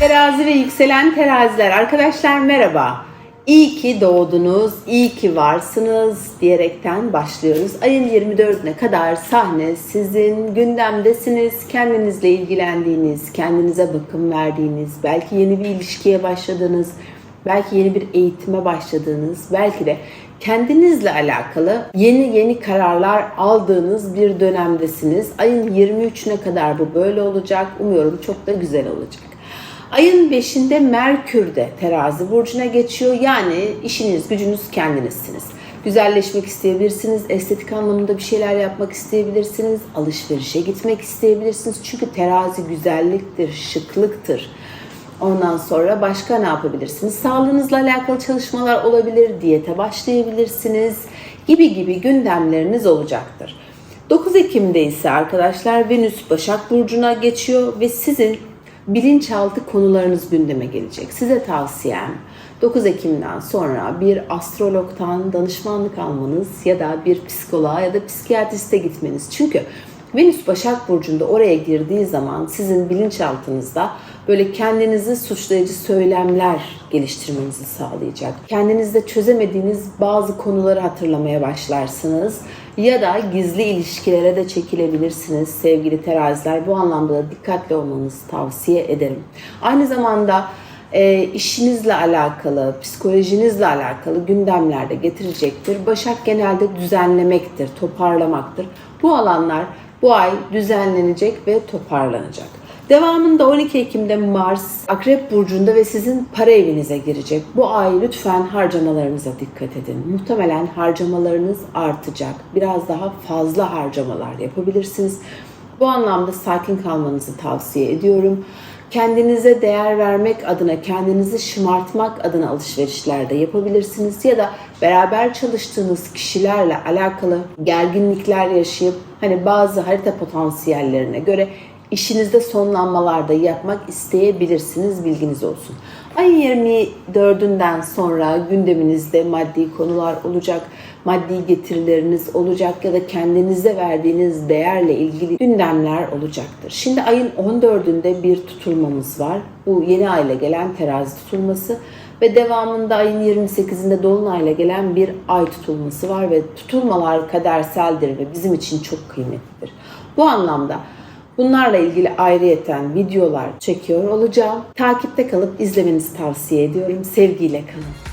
Terazi ve yükselen teraziler. Arkadaşlar merhaba. İyi ki doğdunuz, iyi ki varsınız diyerekten başlıyoruz. Ayın 24'üne kadar sahne sizin gündemdesiniz. Kendinizle ilgilendiğiniz, kendinize bakım verdiğiniz, belki yeni bir ilişkiye başladığınız, belki yeni bir eğitime başladığınız, belki de kendinizle alakalı yeni yeni kararlar aldığınız bir dönemdesiniz. Ayın 23'üne kadar bu böyle olacak. Umuyorum çok da güzel olacak. Ayın 5'inde Merkür de terazi burcuna geçiyor. Yani işiniz, gücünüz kendinizsiniz. Güzelleşmek isteyebilirsiniz, estetik anlamında bir şeyler yapmak isteyebilirsiniz, alışverişe gitmek isteyebilirsiniz. Çünkü terazi güzelliktir, şıklıktır. Ondan sonra başka ne yapabilirsiniz? Sağlığınızla alakalı çalışmalar olabilir, diyete başlayabilirsiniz gibi gibi gündemleriniz olacaktır. 9 Ekim'de ise arkadaşlar Venüs Başak Burcu'na geçiyor ve sizin bilinçaltı konularınız gündeme gelecek. Size tavsiyem 9 Ekim'den sonra bir astrologtan danışmanlık almanız ya da bir psikoloğa ya da psikiyatriste gitmeniz. Çünkü Venüs Başak Burcu'nda oraya girdiği zaman sizin bilinçaltınızda böyle kendinizi suçlayıcı söylemler geliştirmenizi sağlayacak. Kendinizde çözemediğiniz bazı konuları hatırlamaya başlarsınız ya da gizli ilişkilere de çekilebilirsiniz sevgili teraziler. Bu anlamda da dikkatli olmanızı tavsiye ederim. Aynı zamanda e, işinizle alakalı, psikolojinizle alakalı gündemlerde getirecektir. Başak genelde düzenlemektir, toparlamaktır. Bu alanlar bu ay düzenlenecek ve toparlanacak. Devamında 12 Ekim'de Mars Akrep Burcu'nda ve sizin para evinize girecek. Bu ay lütfen harcamalarınıza dikkat edin. Muhtemelen harcamalarınız artacak. Biraz daha fazla harcamalar yapabilirsiniz. Bu anlamda sakin kalmanızı tavsiye ediyorum. Kendinize değer vermek adına, kendinizi şımartmak adına alışverişler de yapabilirsiniz. Ya da beraber çalıştığınız kişilerle alakalı gerginlikler yaşayıp hani bazı harita potansiyellerine göre işinizde sonlanmalar da yapmak isteyebilirsiniz. Bilginiz olsun. Ayın 24'ünden sonra gündeminizde maddi konular olacak, maddi getirileriniz olacak ya da kendinize verdiğiniz değerle ilgili gündemler olacaktır. Şimdi ayın 14'ünde bir tutulmamız var. Bu yeni ayla gelen terazi tutulması ve devamında ayın 28'inde dolunayla gelen bir ay tutulması var ve tutulmalar kaderseldir ve bizim için çok kıymetlidir. Bu anlamda Bunlarla ilgili ayrıyeten videolar çekiyor olacağım. Takipte kalıp izlemenizi tavsiye ediyorum. Sevgiyle kalın.